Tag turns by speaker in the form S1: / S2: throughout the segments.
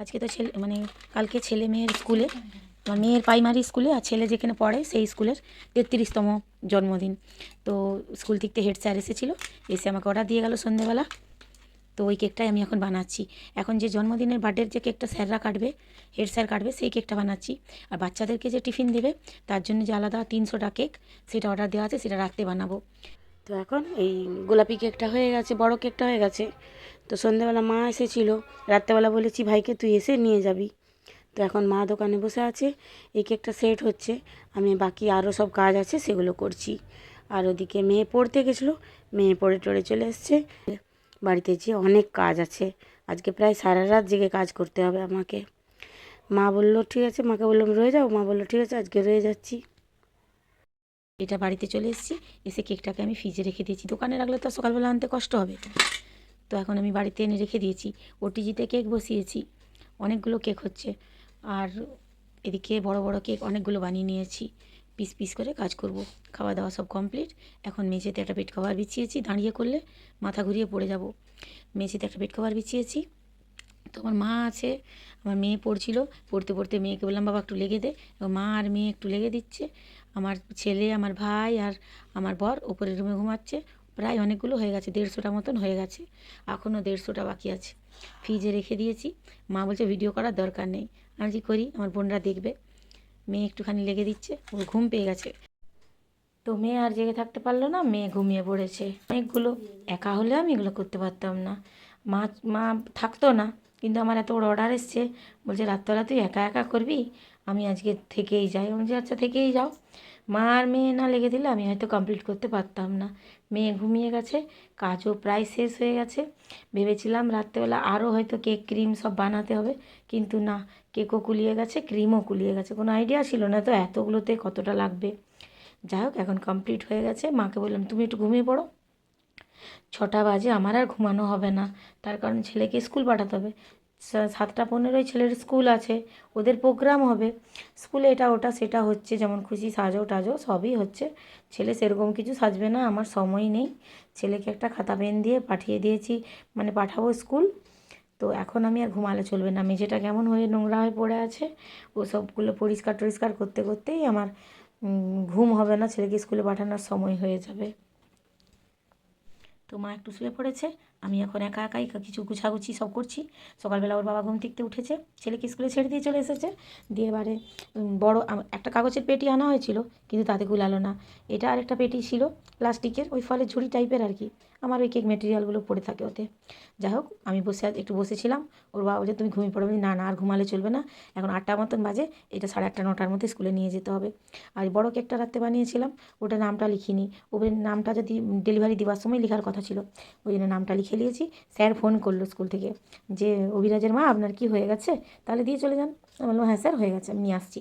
S1: আজকে তো ছেলে মানে কালকে ছেলে মেয়ের স্কুলে, আমার মেয়ের প্রাইমারি স্কুলে আর ছেলে যেখানে পড়ে সেই স্কুলের তেত্রিশতম জন্মদিন। তো স্কুল থেকে হেড স্যার এসেছিল, এসে আমাকে অর্ডার দিয়ে গেল সন্ধেবেলা। তো ওই কেকটাই আমি এখন বানাচ্ছি। এখন যে জন্মদিনের বার্থডের যে কেকটা স্যাররা কাটবে হেড স্যার কাটবে, সেই কেকটা বানাচ্ছি। আর বাচ্চাদেরকে যে টিফিন দেবে, তার জন্য যে আলাদা তিনশোটা কেক সেটা অর্ডার দেওয়া আছে, সেটা রাত্রে বানাবো।
S2: তো এখন এই গোলাপি কেকটা হয়ে গেছে, বড় কেকটা হয়ে গেছে। তো সন্ধেবেলা মা এসেছিল, রাত্রেবেলা বলেছি, ভাইকে তুই এসে নিয়ে যাবি। তো এখন মা দোকানে বসে আছে এই কেকটা সেট হচ্ছে, আমি বাকি আরও সব কাজ আছে সেগুলো করছি। আর ওদিকে মেয়ে পড়তে গেছিল, মেয়ে পড়ে টড়ে চলে এসছে। বাড়িতে যেয়ে অনেক কাজ আছে, আজকে প্রায় সারা রাত জেগে কাজ করতে হবে আমাকে। মা বলল, ঠিক আছে। মাকে বললাম, রয়ে যাও। মা বলল, ঠিক আছে, আজকে রয়ে যাচ্ছি।
S1: এটা বাড়িতে চলে এসেছি, এসে কেকটাকে আমি ফ্রিজে রেখে দিয়েছি। দোকানে রাখলে তো সকালবেলা আনতে কষ্ট হবে। তো এখন আমি বাড়িতে এনে রেখে দিয়েছি। ওটিজিতে কেক বসিয়েছি। অনেকগুলো কেক হচ্ছে। আর এদিকে বড় বড় কেক অনেকগুলো বানিয়ে নিয়েছি। পিস পিস করে কাজ করব। খাওয়া দাওয়া সব কমপ্লিট। এখন মেঝেতে একটা বেড কভার বিছিয়েছি। দাঁড়িয়ে করলে মাথা ঘুরিয়ে পড়ে যাব। মেঝেতে একটা বেড কভার বিছিয়েছি। তো আমার মা আছে। আমার মেয়ে পড়ছিল। পড়তে পড়তে মেয়েকে বললাম, বাবা, একটু লেগে দে। মা আর মেয়ে একটু লেগে দিচ্ছে। আমার ছেলে, আমার ভাই আর আমার বর ওপরের রুমে ঘুমাচ্ছে। প্রায় অনেকগুলো হয়ে গেছে, দেড়শোটা মতন হয়ে গেছে। এখনও দেড়শোটা বাকি আছে। ফ্রিজে রেখে দিয়েছি। মা বলছে, ভিডিও করার দরকার নেই। আমি যে করি, আমার বোনরা দেখবে। মেয়ে একটুখানি লেগে দিচ্ছে, ও ঘুম পেয়ে গেছে। তো মেয়ে আর জেগে থাকতে পারল না, মেয়ে ঘুমিয়ে পড়েছে। অনেকগুলো, একা হলে আমি এগুলো করতে পারতাম না। মা মা থাকতো না, কিন্তু আমার এত বড় অর্ডার এসছে। বলছে, রাত্রবেলা তুই একা একা করবি? আমি আজকে থেকেই যাই। বলছি আচ্ছা থেকেই যাও। মা আর মেয়ে না লেগে দিলে আমি হয়তো কমপ্লিট করতে পারতাম না। মেয়ে ঘুমিয়ে গেছে, কাজও প্রায় শেষ হয়ে গেছে। ভেবেছিলাম রাত্রেবেলা আরও হয়তো কেক, ক্রিম সব বানাতে হবে, কিন্তু না, কেকও কুলিয়ে গেছে, ক্রিমও কুলিয়ে গেছে। কোনো আইডিয়া ছিল না তো এতগুলোতে কতটা লাগবে। যাই হোক, এখন কমপ্লিট হয়ে গেছে। মাকে বললাম, তুমি একটু ঘুমিয়ে পড়ো। ছটা বাজে, আমার আর ঘুমানো হবে না। তার কারণ ছেলেকে স্কুল পাঠাতে হবে। সাতটা পনেরোই ছেলের স্কুল আছে, ওদের প্রোগ্রাম হবে। স্কুলে এটা, ওটা, সেটা হচ্ছে, যেমন খুশি, সাজো, টাজো, সবই হচ্ছে। ছেলে সেরকম কিছু সাজবে না, আমার সময় নেই। ছেলেকে একটা খাতা, পেন দিয়ে পাঠিয়ে দিয়েছি মানে পাঠাবো স্কুল। তো এখন আমি আর ঘুমালে চলবে না। মেঝেটা কেমন হয়ে, নোংরা হয়ে পড়ে আছে, ও সবগুলো পরিষ্কার টরিষ্কার করতে, করতেই আমার ঘুম হবে না। ছেলেকে স্কুলে পাঠানোর সময় হয়ে যাবে। তো মা একটু শুয়ে পড়েছে, আমি এখন একা একাই কিছু গুছাগুছি সব করছি। সকালবেলা ওর বাবা ঘুম থেকে উঠেছে, ছেলেকে স্কুলে ছেড়ে দিয়ে চলে এসেছে। দিয়ে এবারে বড়ো একটা কাগজের পেটি আনা হয়েছিল, কিন্তু তাতে গুলালো না। এটা আরেকটা পেটি ছিল, প্লাস্টিকের, ওই ফলের ঝুড়ি টাইপের আর কি। আমার ওই কেক মেটেরিয়ালগুলো পড়ে থাকে ওতে। যাই হোক, আমি বসে একটু বসেছিলাম। ওর বাবা বলছে, তুমি ঘুমিয়ে পড়ো। না না, আর ঘুমালে চলবে না। এখন আটটা মতন বাজে, এটা সাড়ে আটটা, নটার মধ্যে স্কুলে নিয়ে যেতে হবে। আর বড় কেকটা রাত্রে বানিয়েছিলাম ওটা নামটা লিখিনি। ওদের নামটা যদি ডেলিভারি দেওয়ার সময় লেখার কথা ছিল। ওই জন্য নামটা লিখে নিয়েছি স্যার ফোন করল স্কুল থেকে যে, অভিরাজের মা, আপনার কি হয়ে গেছে? তাহলে দিয়ে চলে যান। আমি বললাম হ্যাঁ স্যার, হয়ে গেছে, আমি নিয়ে আসছি।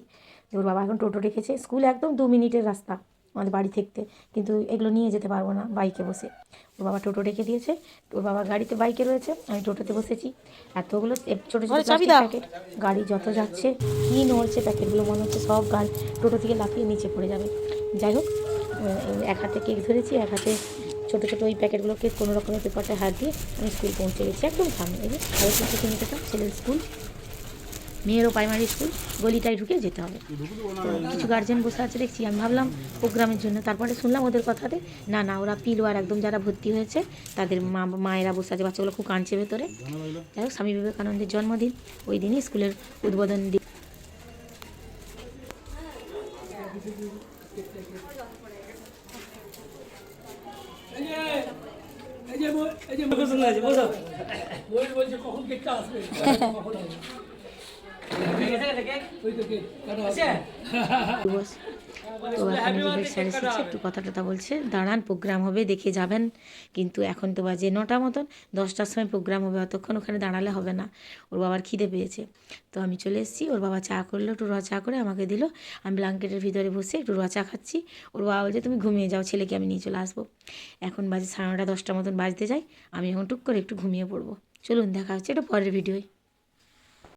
S1: ওর বাবা এখন টোটো রেখেছে। স্কুল একদম দু মিনিটের রাস্তা। আমাদের বাড়ি থাকতে কিন্তু এগুলো নিয়ে যেতে পারব না বাইকে বসে। ওর বাবা টোটো রেখে দিয়েছে ওর বাবা গাড়িতে বাইকে রয়েছে আমি টোটোতে বসেছি। এতগুলো ছোটো ছোটো প্যাকেট গাড়ি যত যাচ্ছে কী নড়ছে প্যাকেটগুলো মনে হচ্ছে সব গাড়ি টোটো থেকে লাফিয়ে নিচে পড়ে যাবে। যাই হোক এক হাতে কেক ধরেছি এক হাতে ছোটো ছোটো ওই প্যাকেটগুলোকে কোনো রকমের পেপারটা হাত দিয়ে আমি স্কুল পৌঁছে গেছি একদম সামনে। এই যে আরও কিছু কিনে যেতাম ছেলের স্কুল। মেয়েরও প্রাইমারি স্কুল গলিটায় ঢুকে যেতে হবে। তো কিছু গার্জেন বসে আছে দেখছি আমি ভাবলাম প্রোগ্রামের জন্য। তারপরে শুনলাম ওদের কথাতে না না ওরা পিলোয়ার একদম যারা ভর্তি হয়েছে তাদের মা মায়েরা বসে আছে বাচ্চাগুলো খুব কাঁদছে ভেতরে। যাই হোক স্বামী বিবেকানন্দের জন্মদিন ওই দিনই স্কুলের উদ্বোধন দিন।
S3: এই যে বল- এই যে পছন্দ আছে বলো ওই কখন কেকটা আসবে? তো
S1: এখন এসেছে একটু কথা টথা বলছে। দাঁড়ান প্রোগ্রাম হবে, দেখে যাবেন। কিন্তু এখন তো বাজে নটা মতন, দশটার সময় প্রোগ্রাম হবে, অতক্ষণ ওখানে দাঁড়ালে হবে না। ওর বাবার খিদে পেয়েছে। তো আমি চলে এসেছি, ওর বাবা চা করল, একটু র চা করে আমাকে দিল। আমি ব্ল্যাঙ্কেটের ভিতরে বসে একটু র চা খাচ্ছি। ওর বাবা বলছে, তুমি ঘুমিয়ে যাও, ছেলেকে আমি নিয়ে চলে আসব। এখন বাজে সাড়ে নটা, দশটা মতন বাজতে যাই আমি এখন টুক করে একটু ঘুমিয়ে পড়ব। চলুন, দেখা হচ্ছে, এটা পরের ভিডিওয়